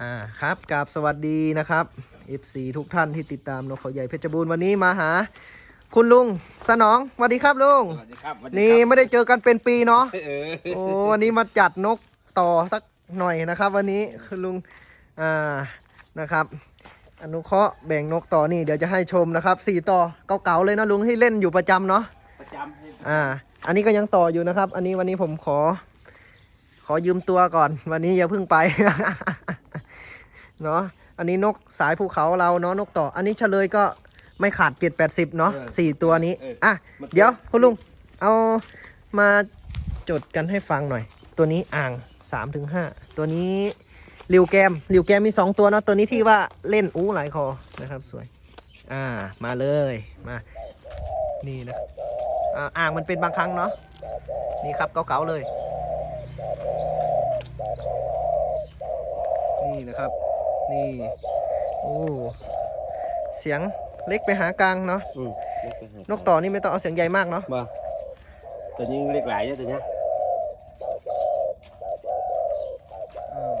อ่าครับกราบสวัสดีนะครับ FC ทุกท่านที่ติดตามนกเขาใหญ่เพชรบูรณ์วันนี้มาหา คุณลุงสนองสวัสดีครับลุง สวัสดีครับสวัสดีนี่ครับไม่ได้เจอกันเป็นปีเนาะเออโอ้วันนี้มาจัดนกต่อสักหน่อยนะครับ วันนี้คุณลุงอ่านะครับ อนุเคราะห์แบ่งนกต่อนี่เดี๋ยวจะให้ชมนะครับสี่ต่อเก่าๆเลยนะลุงที่เล่นอยู่ประจำเนาะประจำให้อ่า อันนี้ก็ยังต่ออยู่นะครับ อันนี้วันนี้ผมขอ ขอยืมตัวก่อน วันนี้อย่าเพิ่งไป เนาะอันนี้นกสายภูเขาเราเนาะนกต่อ อันนี้เฉลยก็ไม่ขาดเจ็ดแปดสิบเนาะสี่ตัวนี้อะเดี๋ยวคุณลุงเอามาจดกันให้ฟังหน่อย ตัวนี้อ่างสามถึงห้าตัวนี้ริวแกมริวแกมมีสองตัวเนาะตัวนี้ที่ว่าเล่นอู้หลายคอนะครับสวย อ่ามาเลยมา นี่นะอ่าอ่างมันเป็นบางครั้งเนาะนี่ครับเก่าๆเลย นี่นะครับ นี่ โอ้ เสียงเล็กไปหากลางเนาะ อืมนกต่อนี่ไม่ต้องเอาเสียงใหญ่มากเนาะมาตัวนี้เล็กหลายเยอะตัวเนี้ยอ่า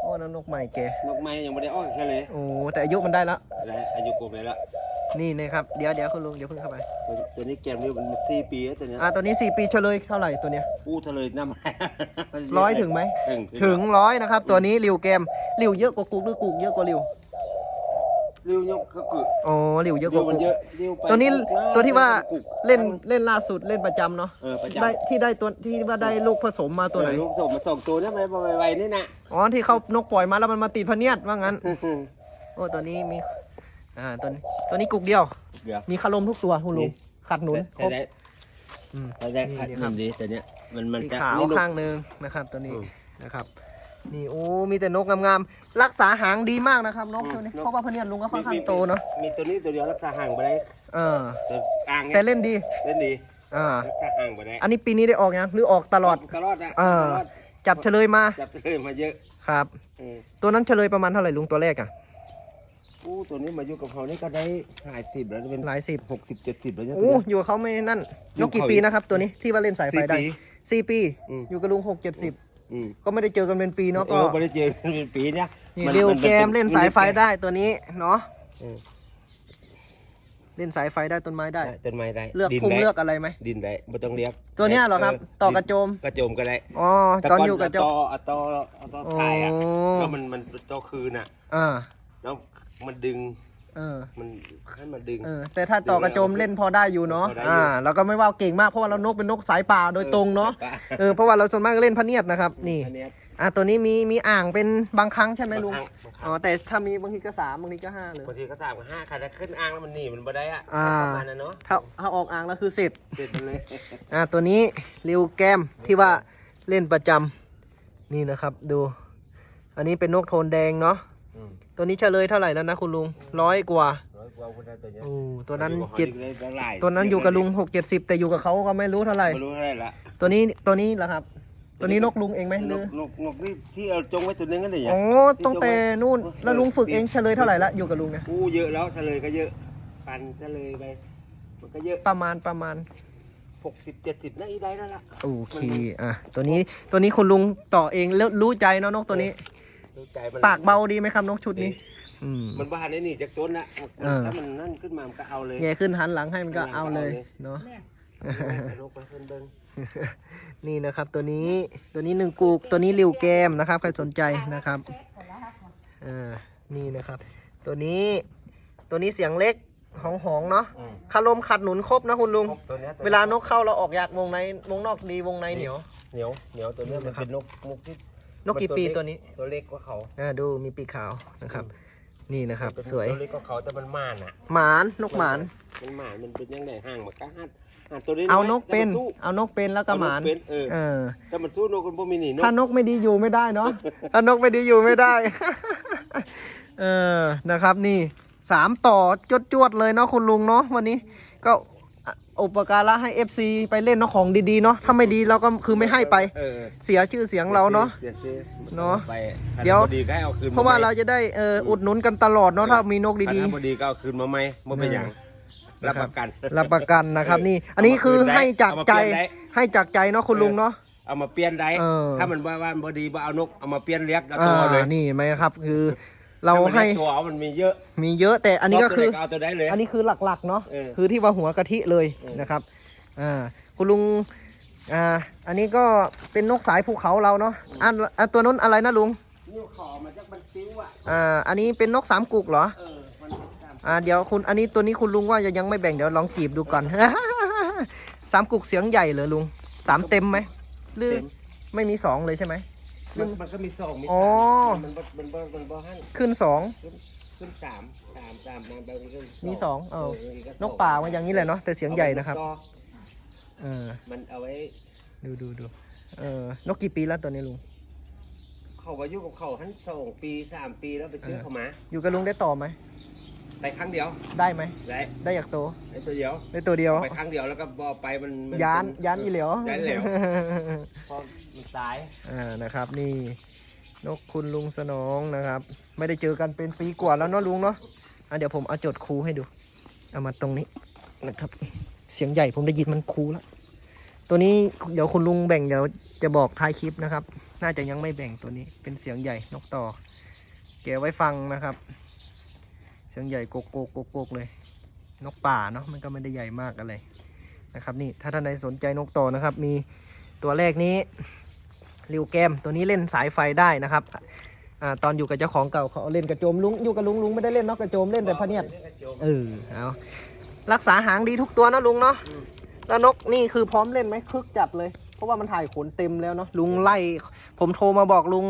โอ้นั่นนกใหม่แก นกไม้ยังไม่ได้อ้อยแค่เลย โอ้แต่อายุมันได้แล้วอะไรอายุโกไปแล้วนี่นะครับ เดี๋ยวเดี๋ยวคุณลุงเดี๋ยวเพิ่งเข้าไป ตัวตัวนี้แกมนี่มันสี่ปีแล้วตัวเนี้ยอ่าตัวนี้สี่ปีเฉลยเท่าไหร่ตัวเนี้ยอู้ทะเลยน้ำร้อยถึงไหมถึงถึงร้อยนะครับ ตัวนี้ริวเกม ริวเยอะกว่ากุกหรือกุกเยอะกว่าริวเรียวยกก็กึโอ้ริวเยอะกเรียวว่ามันกุกเยอะเรียวไปตัวนี้กุกะตัวที่ว่ากุกเล่นเล่นล่าสุดเล่นประจำเนาะเออประจได้ที่ได้ตัวที่ว่าได้ลูกผสมมาำตัวไหน เออลูกส่งมาสองตัวนะไปไวๆนี่นะ อ๋อที่เขานกปล่อยมาแล้วมันมาติดพะเนียดว่างั้น โอ้ตัวนี้มี อ่าตัวนี้ตัวนี้กุกเดียว เดี๋ยว มีคารมทุกตัวคุณลุงนี่ขัดหนุนครบได้อืมได้ได้นี่ขัดนี่หครันุบนดีตัวเนี้ยมันมันสีจะขาวนี่ลูก ข้างหนึ่งนะครับ ตัวนี้อืม นะครับ นี่โอ้มีแต่นกงามๆรักษาหางดีมากนะครับนกอืมตัวนี้นกเพราะว่าพะเนียดลุงก็ค่อนข้างโตเนาะมีตัวนี้ตัวเดียวรักษาห่างไปได้เออตัวกลางไงแต่เล่นดีเล่นดีอ่ารักษาห่างไปได้อันนี้ปีนี้ได้ออกยังหรือออกตลอดตลอดนะเออตลอดจับเฉลยมาจับเลยมาเยอะครับเออตัวนั้นเฉลยประมาณเท่าไหร่ลุงตัวแรกอะอู้ตัวนี้มาอยู่กับเขานี่ก็ได้หลายสิบแล้วเป็นหลายสิบหกสิบเจ็ดสิบแล้วเนี่ยโอ้อยู่กับเขาไม่นั่นอยู่นกกี่เขาปีนะครับ ตัวนี้ที่ว่าเล่นสายไฟได้สี่ปีสี่ปีอืมอยู่กับลุงหกเจ็ดสิบ อืมก็ไม่ได้เจอกันเป็นปีเนาะเอก็อไม่ได้เจอกันเป็นปีเนี่ยนี่มันเร็วมันแกมป็เล่นสายไฟได้ตัวนี้เนาะเออเล่นสายไฟได้ต้นไม้ได้ ได้ต้นไม้ได้เลือกดินพุ่มได้เลือกอะไรไหม ดินได้ไม่ต้องเลี้ยงตัวเนี้ยเหรอครับต่อกระโจม กระโจมก็ได้อ๋อตอนอยู่กับเจ้าตอะตออะตอถ่ายอะโอ้ แล้วมันมันตอคืนอะ อ่า แล้วมันดึง เออ มันให้มันดึง เออ แต่ถ้าต่อกระโจมเล่นพอได้อยู่เนาะ พอได้อยู่ อ่าเราก็ไม่ว่าเก่งมากเพราะว่าเรานกเป็นนกสายป่าโดยตรงเนาะออเออ เพราะว่าเราส่วนมากเล่นพะเนียดนะครับ นี่ อันเนี้ยอะตัวนี้มีมีอ่างเป็นบางครั้งใช่ไหมลุงบางครั้งอ๋อ แต่ถ้ามีบางทีก็สามบางทีก็ห้าเลย บางทีก็สามกับห้าค่ะถ้าขึ้นอ้างแล้วมันหนีมันบ่ได้อะอ่า ประมาณนั้นเนาะถ้าถ้าออกอ่างแล้วคือเสร็จเสร็จไปเลยอ่าตัวนี้ริวแกมที่ว่าเล่นประจำนี่นะครับ ดู อันนี้เป็นนกโทนแดงเนาะ อืม ตัวนี้เฉลยเท่าไหร่แล้วนะคุณลุงร้อยกว่าร้อยกว่าคนได้ตัวเนี้ยโอ้ตัวนั้นอยู่กับเจ็ดขาได้หลายตัวนั้นอยู่กับลุงหกเจ็ดสิบแต่อยู่กับเขาก็ไม่รู้เท่าไหร่ไม่รู้เท่าไหร่ละตัวนี้ตัวนี้เหรอครับ ตัวนี้นกลุงเองไหมหนรืกอนกนกนี่ที่เอาจงไว้ตัวนึงกันเลยอะอ๋อตั้งแต่นู่นแล้วลุงฝึกเองเฉลยเท่าไหร่ละอยู่กับลุงเนี่ยกู้เยอะแล้วทะเลก็เยอะ ปันทะเลไปมันก็เยอะประมาณประมาณหกสิบเจ็ดสิบนะอีได้แล้วล่ะโอเคอะตัวนี้ตัวนี้คุณลุงต่อเองแล้วรู้ใจเนาะนกตัวนี้ ดูใจมันปากเบาดีไหมครับนกชุดนี้อืม มันบ้านไอ้นี่จากต้นนะมันเออ ถ้ามันนั่นขึ้นมามันก็เอาเลย แย่ขึ้นหันหลังให้มันก็เอาเลยเนาะลกไปเพิ่นเบิ่งนี่นะครับตัวนี้ตัวนี้หนึ่งกูกตัวนี้ริวแกมนะครับ ใครสนใจนะครับอ่านี่นะครับ ตัวนี้ตัวนี้เสียงเล็กหองหองๆเนาะอืมคารมขัดหนุนครบนะคุณลุงตัวเนี้ยตัวเวลานกเข้าเราออกยากวงในวงนอกดีวงในเหนียว เหนียวเหนียวตัวเนี้ยมันเป็นนกมุกที่ นกกี่ปีตัวนี้ตัวเล็กกว่าเขาอ่าดูมีปีกขาวนะครับ นี่นะครับเป็นสวยตัวเล็กกว่าเขาแต่มันม่านอะหมานนกหมานมันม่านมันเป็นยังไงห่างมันก็หันหันตัวนี้เอานกเป็นแต่มัสู้เอานกเป็นแล้วก็หมานเอเป็นเออเออแต่มันสู้นกคนพวกมีหนีนกถ้านกไม่ดีอยู่ไม่ได้เนาะถ้านกไม่ดีอยู่ไม่ได้ เออนะครับ นี่สามต่อจวดจวดๆเลยเนาะคุณลุงเนาะวันนี้ก็ อะอุปการะให้ FC ไปเล่นเนาะของดีๆเนาะถ้าไม่ดีเราก็คือไม่ให้ไป เออเสียชื่อเสียงเราเนาะ ดี๋ยวซื้อเนาะไปเดี๋ยวถ้าบ่ดีก็ให้เอาคืนมเพราะว่าใหม่เราจะได้เอออุดหนุนกันตลอดเนาะถ้ามีนกดีถ้าบ่ดีก็เอาคืนมาไหมไม่เป็นอย่างเออรับประกัน ๆ รับประกันนะครับนี่ อันนี้คือให้จากใจให้จากใจเนาะคุณลุงเนาะเเอามาเปลี่ยนได้เออ ถ้ามันว่าว่าบดีบ่เอานกเอามาเปลี่ยนเลี้ยงเอาอ่าตัวเลยนี่ไหมครับ คือ เราถ้มันให้ลี้ยงตัวเอามันมีเยอะมีเยอะแต่อันนี้ก็คือชบตัวไหเอาตัวได้เลย อันนี้คือหลักๆเนาะเออคือที่ว่าหัวกะทิเลยเออนะครับอ่าคุณลุงอ่าอันนี้ก็เป็นนกสายภูเขาเราเนาะอันอันตัวนู้นอะไรนะลุงนิ้วขอมาจากมันติ้วอะอ่าอันนี้เป็นนกสามกุกเหรอเออมันตามอ่าเดี๋ยวคุณอันนี้ตัวนี้คุณลุงว่าจะยังไม่แบ่งเดี๋ยวลองจีบดูก่อนสามกุกเสียงใหญ่เหรอลุงสามเต็มไหมหรือเต็มไม่มีสองเลยใช่ไหม มันมันก็มีสองมีอ๋อ สามมันบ่มันบ่มันบ่หั่นขึ้นสอง ขึ้นขึ้นสามสามสามมาไปมันขึ้นมีสองเออมันก็นกป่ามันอย่างนี้แหละเนาะแต่เสียงใหญ่นะครับเอาไว้เออมันเอาไว้ดูดูดูเออนกกี่ปีแล้วตัวนี้ลุง เขาว่าอยู่กับเขาทั้งสองปีสามปีแล้วไปซื้อเออ เขามาอยู่กับลุงได้ต่อไหม ไปครั้งเดียวได้ไหม ได้ได้อยากโตได้ตัวเดียว ได้ตัวเดียว ไปครั้งเดียวแล้วก็บอไปมันมัยานเป็ยานอีเหลียวย้านเหลวพอมันตายอ่านะครับ นี่นกคุณลุงสนองนะครับ ไม่ได้เจอกันเป็นปีกว่าแล้วเนาะลุงเนาะอะเดี๋ยวผมเอาจดครูให้ดู เอามาตรงนี้นะครับ เสียงใหญ่ผมได้ยินมันครูแล้วตัวนี้เดี๋ยวคุณลุงแบ่งเดี๋ยวจะบอกท้ายคลิปนะครับ น่าจะยังไม่แบ่งตัวนี้เป็นเสียงใหญ่นกต่อ เก็บไว้ฟังนะครับ เสียงใหญ่โกกโกกโกกโกกเลย นกป่าเนาะมันก็ไม่ได้ใหญ่มากอะไรนะครับนี่ถ้าท่านใดสนใจนกต่อนะครับ มีตัวแรกนี้ริวแกมตัวนี้เล่นสายไฟได้นะครับอ่าตอนอยู่กับเจ้าของเก่าเขาเอาเล่นกระโจมลุงอยู่กับลุงลุงไม่ได้เล่นนกกระโจมเล่นแต่พะเนียดเออเอารักษาหางดีทุกตัวนะลุงเนาะแล้วนกนี่คือพร้อมเล่นไหมคึกจัดเลย เพราะว่ามันถ่ายขนเต็มแล้วเนาะลุงไล่ ผมโทรมาบอกลุง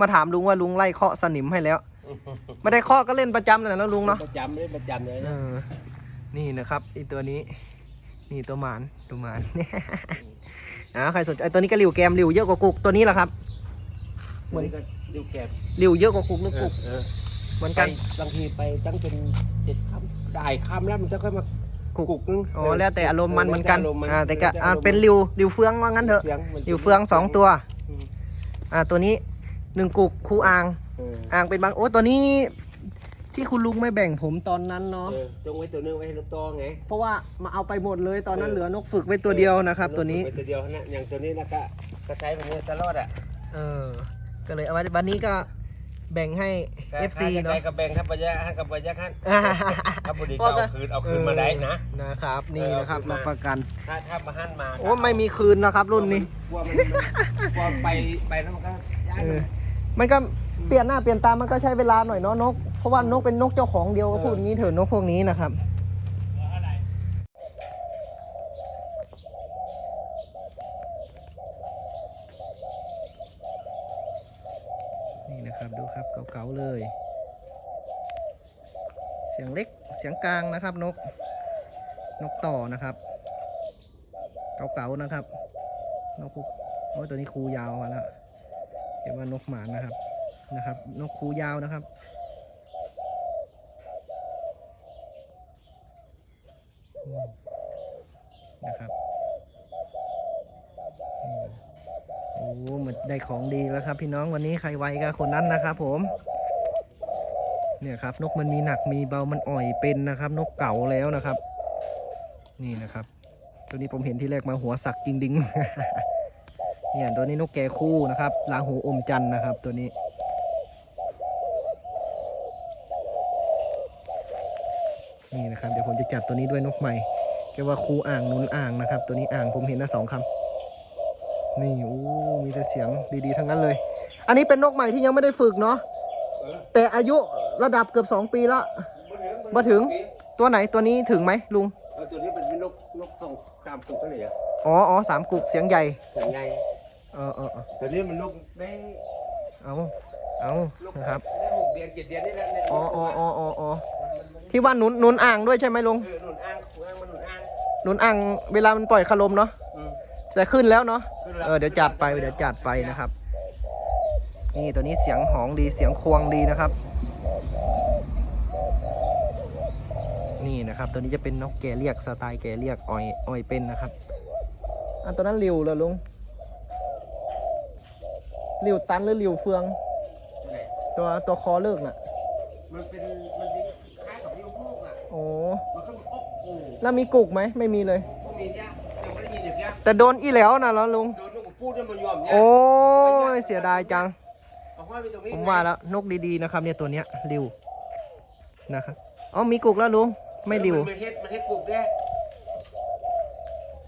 มาถามลุงว่าลุงไล่เคาะสนิมให้แล้ว ไม่ได้เคาะก็เล่นประจำเลยนะลุงเนาะประจำไม่ได้ประจำเลยเอนะอนี่นะครับไอตัวนี้ นี่ตัวหมานตัวหมาน อ่าใครสนใจตัวนี้ก็ริวแกมริวเยอะกว่ากุกตัวนี้แหละครับ เหมือนนี่ก็ดูแกบริวเยอะกว่ากุกหรือกุกเออเหมือนไปกันบางทีไปตั้งเป็นเจ็ดคำได้คำแล้วมันจะค่อยมากุกกุกนึงอ๋อแล้วแต่อารมณ์มันเหมือนกันแล้วรมณ์อ่าแต่ก็ล้วอ่าอรมณ์เป็นริวริวเฟืองว่างั้นเถอะเฟืองมันริวเฟืองสองตัว อืม อ่าตัวนี้หนึ่งกุกคูอ่าง เอออ่างเป็นบางโอ้ตัวนี้ที่คุณลุงไม่แบ่งผมตอนนั้นเนาะเออจงไว้ตัวนึงไว้ให้ลูกตอไง เพราะว่ามาเอาไปหมดเลยตอนนั้นเออ เหลือนกฝึกไว้ตัวเดียวนะครับ ตัวนี้ไตัวเดียวนะอย่างตัวนี้นะก็ก็ใช้แบบนี้ตลอดอะเออ ก็เลยเอาไว้วันนี้ก็แบ่งให้ FC เนาะได้กับแบ่งครับปัญญาให้กับปัญญาขั้นอ่าถ้าบุรีก็เอาคืนเอาคืนมาได้นะ นะครับ นี่เออนะครับเอาคืนรัมาบประกัน ถ้าถ้ามาหั่นมาโอ้ไม่มีคืนนะครับ รุ่นนี้ กลัวมันกลัวไปไปแล้วมันก็ย้ายเอมัอนมันก็ เปลี่ยนหน้าเปลี่ยนตามันก็ใช้เวลาหน่อยเนาะนก เพราะว่านกเป็นนกเจ้าของเดียวก็เออพูดอย่างนี้เถอะนกพวกนี้นะครับนี่นะครับดูครับเก่าๆเลย เสียงเล็กเสียงกลางนะครับนก นกต่อนะครับ เก่าๆนะครับนกพวกโอ้ยตัวนี้คูยาวมาแล้วเรียกว่านกหมานนะครับ นะครับ นกคูยาวนะครับ นะครับโอ้มันได้ของดีแล้วครับ พี่น้องวันนี้ใครไวก็คนนั้นนะครับผม เนี่ยครับ นกมันมีหนักมีเบามันอ่อยเป็นนะครับ นกเก่าแล้วนะครับ นี่นะครับ ตัวนี้ผมเห็นที่แรกมาหัวสักจริงดิงเนี่ยตัวนี้นกแก่คู่นะครับลาหูอมจันนะครับ ตัวนี้ นี่นะครับเดี๋ยวผมจะจัดตัวนี้ด้วยนกใหม่เรียกว่าคู่อ่างหนุนอ่างนะครับ ตัวนี้อ่างผมเห็นนะสองคำนี่โอ้มีแต่เสียงดีๆทั้งนั้นเลย อันนี้เป็นนกใหม่ที่ยังไม่ได้ฝึกเนาะเออแต่อายุระดับเกือบสองปีละบ่ถึงบ่ถึงตัวไหนตัวนี้ถึงไหมลุงเออตัวนี้เป็นนกนกส่งตามกลุ่มกันเลยอะอ๋ออ๋อสามกุกเสียงใหญ่ส่วนใหญ่เออเออเออตัวนี้มันนกได้เอาเอานกนะครับได้หกเดือนเจ็ดเดือนนี่แหละเนี่ยอ๋ออ๋ออ๋ออ๋ออ๋อมันมัน ที่ว่าหนุนหนุนอ่างด้วยใช่ไหมลุงเออหนุนอ้างอ้างมันหนุนอ้างหนุนอ่างเวลามันปล่อยคารมเนาะอืม แต่ขึ้นแล้วเนาะขึ้นแล้ว เออเดี๋ยวจัดไปเดี๋ยวจัดไปนะครับ นี่ตัวนี้เสียงหองดีเสียงควงดีนะครับ นี่นะครับตัวนี้จะเป็นนกแกเรียกสไตล์แกเรียกอ่อยอ่อยเป็นนะครับอันตัวนั้นริวเหรอลุงริวตันหรือริวเฟือง ตัวตัวคอเลิกน่ะ มันเป็นมัน อะโอ้มันก็โอ้โหแล้วมีกุกไหมไม่มีเลย พวกมีเนี่ยยังไม่ได้มีเด็กเนี่ยแต่โดนอีแล้วนะแล้วลุง โดนลูกกับปูพูดจะมายอมเนี่ยโอ้ยเสียดายจัง เอาห้อยไปตรงนี้ผมว่าแล้วนกดีๆนะครับ เนี่ยตัวเนี้ยริวนะครับอ๋อมีกุกแล้วลุงไม่ริว มันเฮ็ดมันเฮ็ดกุกแด้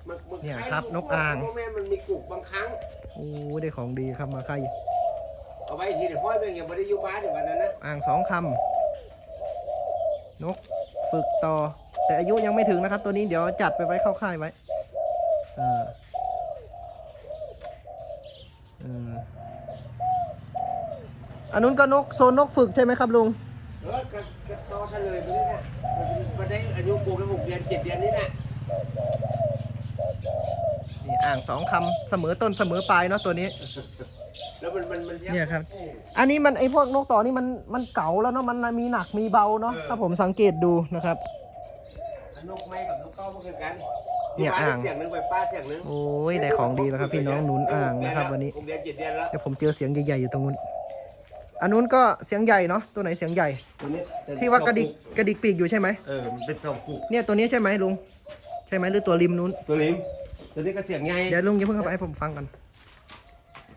มันมัเนี่ยล้ครับนกอ่างเพระแม่มันมีกุกบางครั้ง โอ้ยได้ของดีครับมาใครเอาไว้ทีเดี๋ยวห้อยไปอย่างบ่ได้อยู่บ้านเดี๋ยววันนั้นนะอ่างสองคำนก ฝึกต่อ แต่อายุยังไม่ถึงนะครับ ตัวนี้เดี๋ยวจัดไปไว้เข้าค่ายไว้เออเอออันนู้นก็นกโซนนกฝึกใช่ไหมครับลุงเออกระกระตอทะเลยไปนี่นะมันได้อายุปลูกได้หกเดือนเจ็ดเดือนนี่นะนี่อ่างสองคำเสมอต้นเสมอปลายเนาะตัวนี้ แล้วมันมันมันเนี่ยครับ อันนี้มันไอพวกนกต่อนี่มันมันเก่าแล้วเนาะมันมีหนักมีเบาเนาะถ้าผมสังเกตดูนะครับ นกไม้กับนกเก้ามันคือกันเนี่ยบ้อ่าง เสียงหนึงไปป้าเสียงหนึงโอ้ยได้ของดีแล้วครับ พี่น้องหนุนอ่างนะครับ วันนี้หกเดือนเจ็ดเดือนแล้วแต่ผมเจอเสียงใหญ่ๆอยู่ตรงนู้นอันนู้นก็เสียงใหญ่เนาะตัวไหนเสียงใหญ่ ตัวนี้ที่ว่ากระดิกกระดิกปีกอยู่ใช่ไหมเออมันเป็นสองกุกเนี่ยตัวนี้ใช่ไหมลุง ใช่ไหมหรือตัวริมนู้นตัวนี้ตัวนี้ก็เสียงไงเดี๋ยวลุงอย่าเพิ่งเข้าไปให้ผมฟังกัน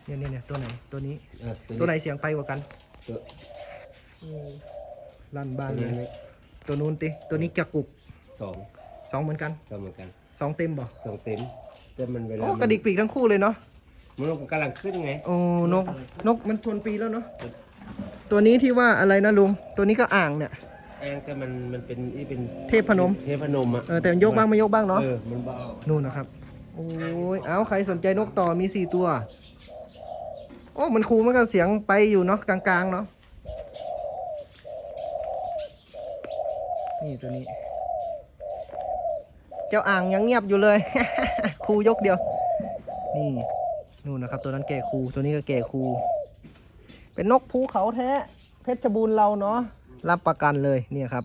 เนี่ยเนี่ยเนี่ยตัวไหนตัวนี้ เออตัวไหนเสียงไปกว่ากันตัวลั่นบ้าตันวเลนี้ยตัวนู้นติตัวนี้จะกุกสองสองเหมือนกันก็เหมือนกันสองเต็มบ่สองเต็มแต่มันเวลาโอ้มันกระดิกปีกทั้งคู่เลยเนาะมันกำลังขึ้นไงโอ้นกนกมันชนปีแล้วเนาะตัวนี้ที่ว่าอะไรนะลุงตัวนี้ก็อ่างเนี่ย แองแต่มันมันเป็นนี่เป็นเทพพนม เทพพนมอะเออแต่มันยกบ้างไม่ยกบ้างเนาะ เออมันเบานู่นนะครับ โอ้ย เอาใครสนใจนกต่อมีสี่ตัว โอ้มันคูมันก็เสียงไปอยู่เนาะกลางๆเนาะนี่ตัวนี้ เจ้าอ่างยังเงียบอยู่เลยครูยกเดียว นี่นู่นนะครับ ตัวนั้นแก่ครูตัวนี้ก็แก่ครูเป็นนกภูเขาแท้ เพชรบูรณ์เราเนาะรับประกันเลยเนี่ยครับ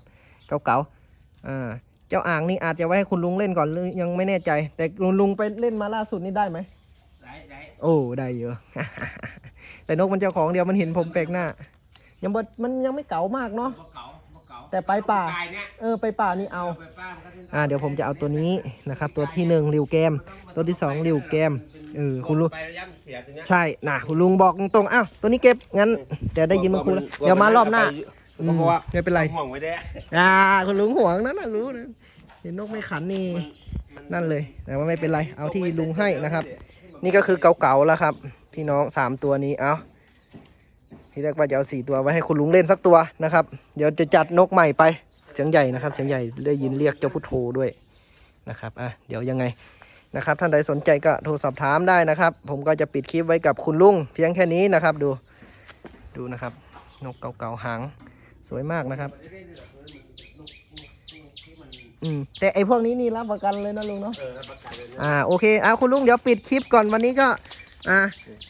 เก่าๆอ่าเจ้าอ่างนี่อาจจะไว้ให้คุณลุงเล่นก่อนหรือยังไม่แน่ใจ แต่ลุงลุงไปเล่นมาล่าสุดนี่ได้ไหม โอ้ได้เยอะ แต่นกมันเจ้าของเดียวมันเห็นผมแปลกหน้า ยังบ่มันยังไม่เก๋ามากเนาะ บ่เก๋าบ่เก๋าแต่ไปป่าตายเนี่ยเออไปป่านี่เอา ไปป้ามันก็ขึ้นอ่าเดี๋ยวผมจะเอาตัวนี้นะครับ ตัวที่หนึ่งริวแกม ตัวที่สองริวแกมเออคุณลุงไปย่ำเสียตัวเนี้ยใช่นะคุณลุงบอกตรงๆอ้าวตัวนี้เก็บงั้นจะได้ยินมาคุณแล้วเดี๋ยวมารอบหน้าอืมเพราะว่าไม่เป็นไร ห่วงไว้ได้ อ่าคุณลุงห่วงนั่นนะรู้นะเห็นนกไม่ขันนี่นั่นเลยแต่ว่าไม่เป็นไร เอาที่ลุงให้นะครับ นี่ก็คือเก่าๆแล้วครับ พี่น้องสามตัวนี้เอาที่แรกว่าจะเอาสี่ตัวไว้ให้คุณลุงเล่นสักตัวนะครับ เดี๋ยวจะจัดนกใหม่ไปเสียงใหญ่นะครับ เสียงใหญ่ได้ยินเรียกเจ้าพุทโธด้วยนะครับอะเดี๋ยวยังไงนะครับ ท่านใดสนใจก็โทรสอบถามได้นะครับ ผมก็จะปิดคลิปไว้กับคุณลุงเพียงแค่นี้นะครับ ดูดูนะครับ นกเก่าๆหางสวยมากนะครับ อืมแต่ไอพวกนี้นี่รับประกันเลยนะลุงเนาะ อ่าโอเคอ่าคุณลุงเดี๋ยวปิดคลิปก่อนวันนี้ก็อ่า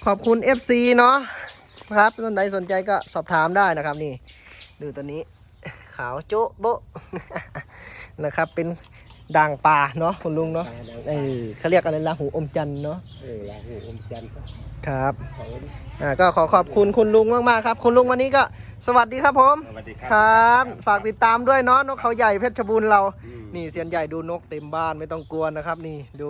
ขอบคุณ FC เนาะครับท่านใดสนใจก็สอบถามได้นะครับนี่ ดูตัวนี้ ขาวโจ๊ะโบะนะครับเป็น ด่างป่าเนาะคุณลุงเนาะเออเขาเรียกอะไรละหูอมจันทร์เนาะเออลาหูอมจันทร์ก็ครับเขาอ่าก็ขอขอบคุณคุณลุงมากๆครับคุณลุงวันนี้ก็สวัสดีครับผมสวัสดีคครับรับ ฝากติดตามด้วยเนาะนกเขาใหญ่เพชรบูรณ์เราอืมนี่เซียนใหญ่ดูนกเต็มบ้านไม่ต้องกลัวนะครับ นี่ดู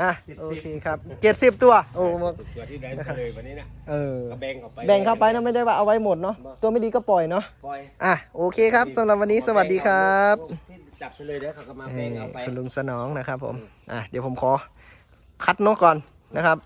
อะโอเคครับเจ็ดสิบตัวโอ้หมดตัวที่ได้นะครับเลยวันนี้นะเออก็แบ่งเข้าไปแบ่งเข้าไปนะไม่ได้ว่าเอาไว้หมดเนาะตัวไม่ดีก็ปล่อยเนาะปล่อยอะโอเคครับสำหรับวันนี้สวัสดีครับที่ จับไปเลยเด้อเขาก็มาเอแบ่งอเอาไป คุณลุงสนองนะครับผม อะเดี๋ยวผมขอคัดนกก่อนนะครับ